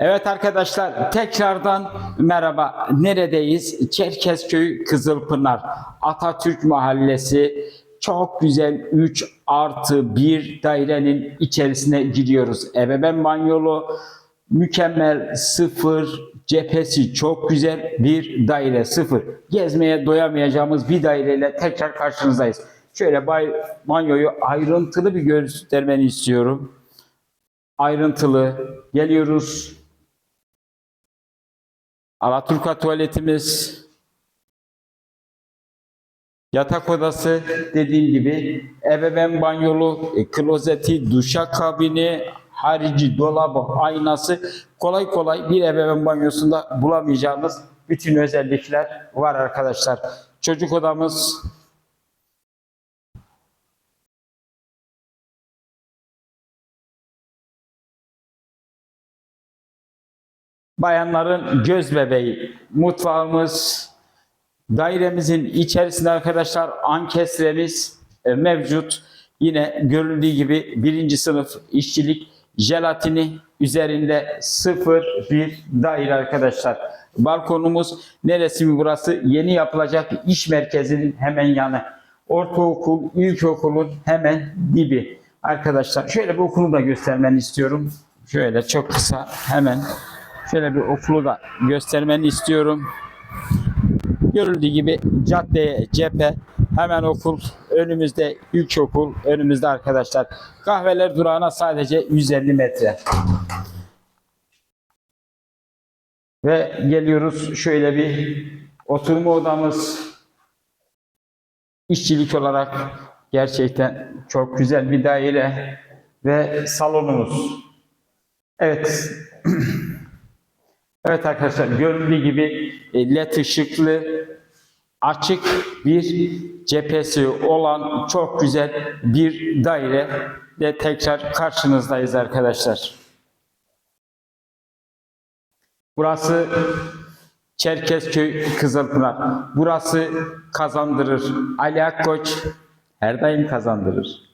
Evet arkadaşlar tekrardan merhaba. Neredeyiz? Çerkezköy Kızılpınar Atatürk Mahallesi. Çok güzel 3 artı 1 dairenin içerisine giriyoruz. Ebeveyn banyolu mükemmel sıfır cephesi çok güzel bir daire sıfır. Gezmeye doyamayacağımız bir daireyle tekrar karşınızdayız. Şöyle bay, banyoyu ayrıntılı bir göstermeni istiyorum. Ayrıntılı geliyoruz. Alaturka tuvaletimiz, yatak odası dediğim gibi ebeveyn banyolu, e, klozeti, duşak kabini, harici dolabı, aynası kolay kolay bir ebeveyn banyosunda bulamayacağımız bütün özellikler var arkadaşlar. Çocuk odamız, bayanların göz bebeği, mutfağımız, dairemizin içerisinde arkadaşlar ankestremiz e, mevcut. Yine görüldüğü gibi birinci sınıf işçilik jelatini üzerinde sıfır bir daire arkadaşlar. Balkonumuz neresi mi burası? Yeni yapılacak iş merkezinin hemen yanı. Ortaokul, ilkokulun hemen dibi. Arkadaşlar şöyle bir okulu da göstermeni istiyorum. Şöyle çok kısa hemen Şöyle bir okulu da göstermeni istiyorum. Görüldüğü gibi caddeye cephe hemen okul önümüzde ilkokul önümüzde arkadaşlar. Kahveler durağına sadece 150 metre. Ve geliyoruz şöyle bir oturma odamız işçilik olarak gerçekten çok güzel bir daire ve salonumuz. Evet. Evet arkadaşlar görüldüğü gibi e, led ışıklı açık bir cephesi olan çok güzel bir daire de tekrar karşınızdayız arkadaşlar. Burası Çerkezköy Kızılpınar. Burası kazandırır. Ali Akkoç her daim kazandırır.